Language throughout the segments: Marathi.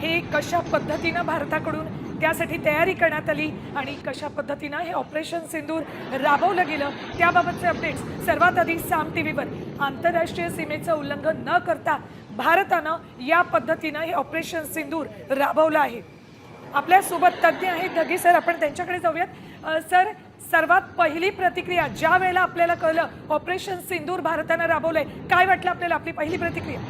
हे कशा पद्धतीनं भारताकडून त्यासाठी तयारी करण्यात आली आणि कशा पद्धतीनं हे ऑपरेशन सिंदूर राबवलं गेलं त्याबाबतचे अपडेट्स सर्वात आधी साम टी व्हीवर आंतरराष्ट्रीय सीमेचं उल्लंघन न करता भारतानं या पद्धतीनं हे ऑपरेशन सिंदूर राबवलं आहे. आपल्यासोबत तज्ज्ञ आहेत धगी सर आपण त्यांच्याकडे जाऊयात. सर सर्वात पहिली प्रतिक्रिया ज्या वेळेला आपल्याला कळलं ऑपरेशन सिंदूर भारतानं राबवलंय काय वाटलं आपल्याला आपली पहिली प्रतिक्रिया?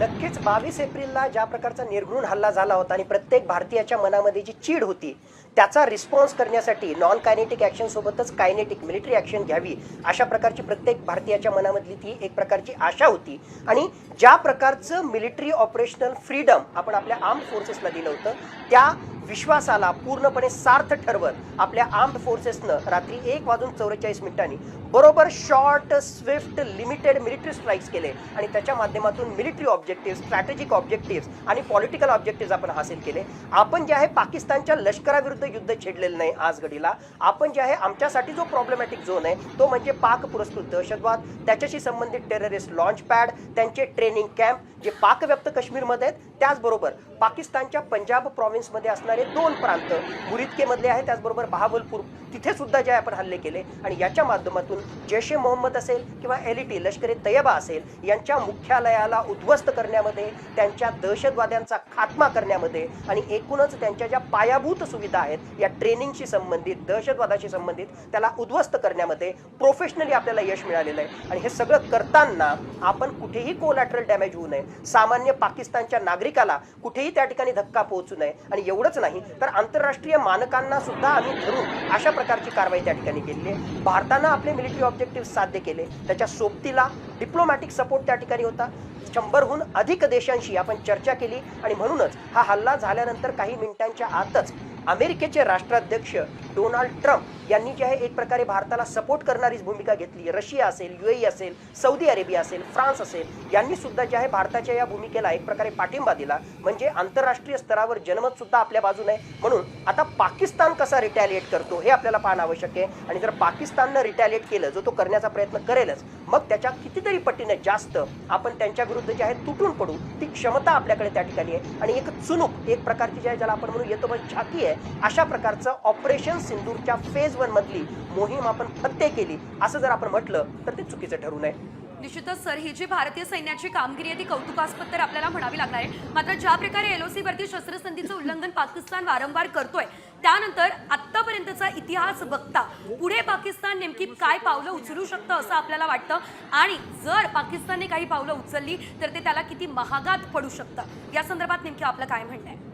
नक्कीच बावीस एप्रिलला ज्या प्रकारचा निर्घृण हल्ला झाला होता आणि प्रत्येक भारतीयाच्या मनामध्ये जी चीड होती त्याचा रिस्पॉन्स करण्यासाठी नॉन कायनेटिक ॲक्शनसोबतच कायनेटिक मिलिटरी ॲक्शन घ्यावी अशा प्रकारची प्रत्येक भारतीयाच्या मनामधली ती एक प्रकारची आशा होती. आणि ज्या प्रकारचं मिलिटरी ऑपरेशनल फ्रीडम आपण आपल्या आर्म फोर्सेसला दिलं होतं त्या विश्वासाला पूर्णपणे सार्थ ठरवत आपल्या आर्म्ड फोर्सेसनं रात्री एक वाजून चौवेचाळीस मिनिटांनी बरोबर short swift limited military strikes केले आणि त्याच्या माध्यमातून मिलिटरी ऑब्जेक्टिव्ह स्ट्रॅटेजिक ऑब्जेक्टिव्ह आणि पॉलिटिकल ऑब्जेक्टिव्ह आपण हासिल केले. आपण जे आहे पाकिस्तानच्या लष्कराविरुद्ध युद्ध छेडलेलं नाही आज घडीला. आपण जे आहे आमच्यासाठी जो प्रॉब्लेमॅटिक झोन आहे तो म्हणजे पाक पुरस्कृत दहशतवाद. त्याच्याशी संबंधित टेररिस्ट लॉन्च पॅड त्यांचे ट्रेनिंग कॅम्प जे पाकव्याप्त काश्मीरमध्ये आहेत त्याचबरोबर पाकिस्तानच्या पंजाब प्रॉव्हिन्समध्ये असणारे दोन प्रांत मुरिदकेमधले आहे त्याचबरोबर बहावलपूर तिथे सुद्धा जे आपण हल्ले केले. आणि याच्या माध्यमातून जैश ए मोहम्मद असेल किंवा एल ई टी लष्कर ए असेल यांच्या मुख्यालयाला उद्ध्वस्त करण्यामध्ये त्यांच्या दहशतवाद्यांचा खात्मा करण्यामध्ये आणि एकूणच त्यांच्या ज्या पायाभूत सुविधा आहेत या ट्रेनिंगशी संबंधित दहशतवादाशी संबंधित त्याला उद्ध्वस्त करण्यामध्ये प्रोफेशनली आपल्याला यश मिळालेलं आहे. आणि हे सगळं करताना आपण कुठेही कोलॅटरल डॅमेज होऊ नये. सामान्य पाकिस्तानच्या नागरिकाला कुठेही त्या ठिकाणी धक्का पोहोचू नये. आणि एवढंच नाही तर आंतरराष्ट्रीय मानकांना सुद्धा आम्ही धरून अशा प्रकारची कारवाई त्या ठिकाणी केलेली आहे. भारतानं आपले मिलिटरी ऑब्जेक्टिव्ह साध्य केले. त्याच्या सोबतीला डिप्लोमॅटिक सपोर्ट त्या ठिकाणी होता. शंभरहून अधिक देशांशी आपण चर्चा केली आणि म्हणूनच हा हल्ला झाल्यानंतर काही मिनिटांच्या आतच अमेरिकेचे राष्ट्राध्यक्ष डोनाल्ड ट्रम्प यांनी जे आहे एक प्रकारे भारताला सपोर्ट करणारीच भूमिका घेतली. रशिया असेल युएई असेल सौदी अरेबिया असेल फ्रान्स असेल यांनी सुद्धा जे आहे भारताच्या या भूमिकेला एक प्रकारे पाठिंबा दिला. म्हणजे आंतरराष्ट्रीय स्तरावर जनमत सुद्धा आपल्या बाजूने आहे. म्हणून आता पाकिस्तान कसा रिटॅलिएट करतो हे आपल्याला पाहणं आवश्यक आहे. आणि जर पाकिस्ताननं रिटॅलिएट केलं जो तो करण्याचा प्रयत्न करेलच मग त्याच्या कितीतरी पटीने जास्त आपण त्यांच्या विरुद्ध जे आहे तुटून पडू ती क्षमता आपल्याकडे त्या ठिकाणी आहे. आणि एक चुनूक एक प्रकारची जी आहे ज्याला आपण म्हणू येतो पण छाती आहे अशा प्रकारचं ऑपरेशन सिंदूरच्या फेज वन मधली मोहीम आपण फत्ते केली. असं जर आपण म्हटलं तर ते चुकीचं ठरू नये निश्चितच सर ही जी भारतीय सैन्याची कामगिरी आहे ती कौतुकास्पद तर आपल्याला म्हणावी लागणार आहे. मात्र ज्या प्रकारे एलओसी वरती शस्त्रसंधीचं उल्लंघन पाकिस्तान वारंवार करतोय त्यानंतर आत्तापर्यंतचा इतिहास बघता पुढे पाकिस्तान नेमकी काय पावलं उचलू शकतं असं आपल्याला वाटतं? आणि जर पाकिस्तानने काही पावलं उचलली तर ते त्याला किती महागात पडू शकतं? या संदर्भात नेमकी आपलं काय म्हणणं आहे?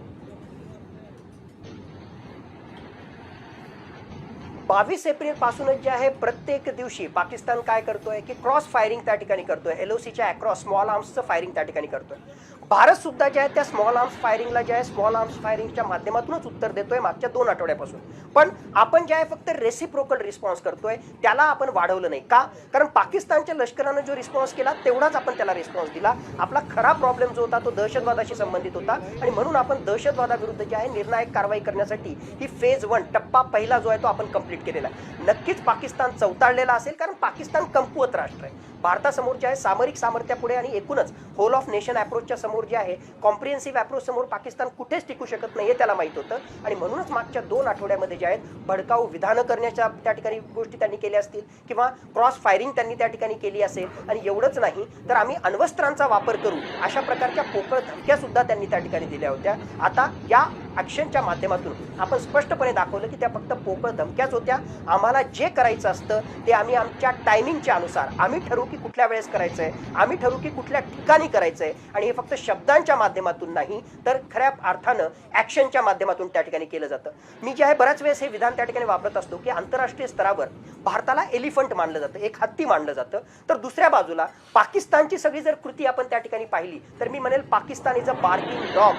बावीस एप्रिल पासूनच जे आहे प्रत्येक दिवशी पाकिस्तान काय करतोय की क्रॉस फायरिंग त्या ठिकाणी करतोय. एलओसीच्या अक्रॉस स्मॉल आर्म्सचं फायरिंग त्या ठिकाणी करतोय. भारत सुद्धा जे आहे त्या स्मॉल आर्म्स फायरिंगला जे आहे स्मॉल आर्म्स फायरिंगच्या माध्यमातूनच उत्तर देतोय मागच्या दोन आठवड्यापासून. पण आपण जे आहे फक्त रेसिप्रोकल रिस्पॉन्स करतोय त्याला आपण वाढवलं नाही. का? कारण पाकिस्तानच्या लष्करानं जो रिस्पॉन्स केला तेवढाच आपण त्याला रिस्पॉन्स दिला. आपला खरा प्रॉब्लेम जो होता तो दहशतवादाशी संबंधित होता. आणि म्हणून आपण दहशतवादाविरुद्ध जे आहे निर्णायक कारवाई करण्यासाठी ही फेज वन टप्पा पहिला जो आहे तो आपण कंप्लीट केलेला आहे. नक्कीच पाकिस्तान चौताळलेला असेल कारण पाकिस्तान कमकुवत राष्ट्र आहे. भारतासमोर जे आहे सामरिक सामर्थ्यापुढे आणि एकूणच होल ऑफ नेशन अप्रोचच्या समोर जे आहे कॉम्प्रिहेन्सिव्ह अप्रोच समोर पाकिस्तान कुठेच टिकू शकत नाही हे त्याला माहीत होतं. आणि म्हणूनच मागच्या दोन आठवड्यामध्ये जे आहेत भडकाऊ विधानं करण्याच्या त्या ठिकाणी गोष्टी त्यांनी केल्या असतील किंवा क्रॉस फायरिंग त्यांनी त्या ठिकाणी केली असेल आणि एवढंच नाही तर आम्ही अण्वस्त्रांचा वापर करू अशा प्रकारच्या पोकळ धमक्या सुद्धा त्यांनी त्या ठिकाणी दिल्या होत्या. आता या ॲक्शनच्या माध्यमातून आपण स्पष्टपणे दाखवलं की त्या फक्त पोकळ धमक्याच होत्या. आम्हाला जे करायचं असतं ते आम्ही आमच्या टायमिंगच्या अनुसार. आम्ही ठरवू की कुठल्या वेळेस करायचं आहे आम्ही ठरवू की कुठल्या ठिकाणी करायचं आहे आणि हे फक्त शब्दांच्या माध्यमातून नाही तर खऱ्या अर्थानं ॲक्शनच्या माध्यमातून त्या ठिकाणी केलं जातं. मी जे आहे बऱ्याच वेळेस हे विधान त्या ठिकाणी वापरत असतो की आंतरराष्ट्रीय स्तरावर भारताला एलिफंट मानलं जातं एक हत्ती मानलं जातं. तर दुसऱ्या बाजूला पाकिस्तानची सगळी जर कृती आपण त्या ठिकाणी पाहिली तर मी म्हणेल Pakistan is a barking dog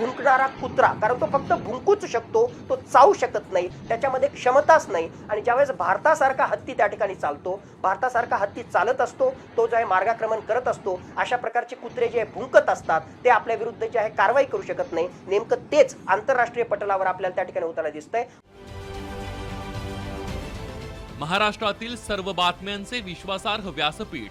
भुंकणारा कुत्रा कारण तो फक्त भुंकूच शकतो तो चावू शकत नाही त्याच्यामध्ये क्षमताच नाही. आणि ज्यावेळेस भारतासारखा हत्ती त्या ठिकाणी चालतो भारतासारखा हत्ती चालत असतो तो जो आहे मार्गाक्रमण करत असतो अशा प्रकारचे कुत्रे जे भुंकत असतात ते आपल्या विरुद्ध जे आहे कारवाई करू शकत नाही. नेमकं तेच आंतरराष्ट्रीय पटलावर आपल्याला त्या ठिकाणी होताना दिसतंय. महाराष्ट्रातील सर्व बातम्यांचे विश्वासार्ह व्यासपीठ.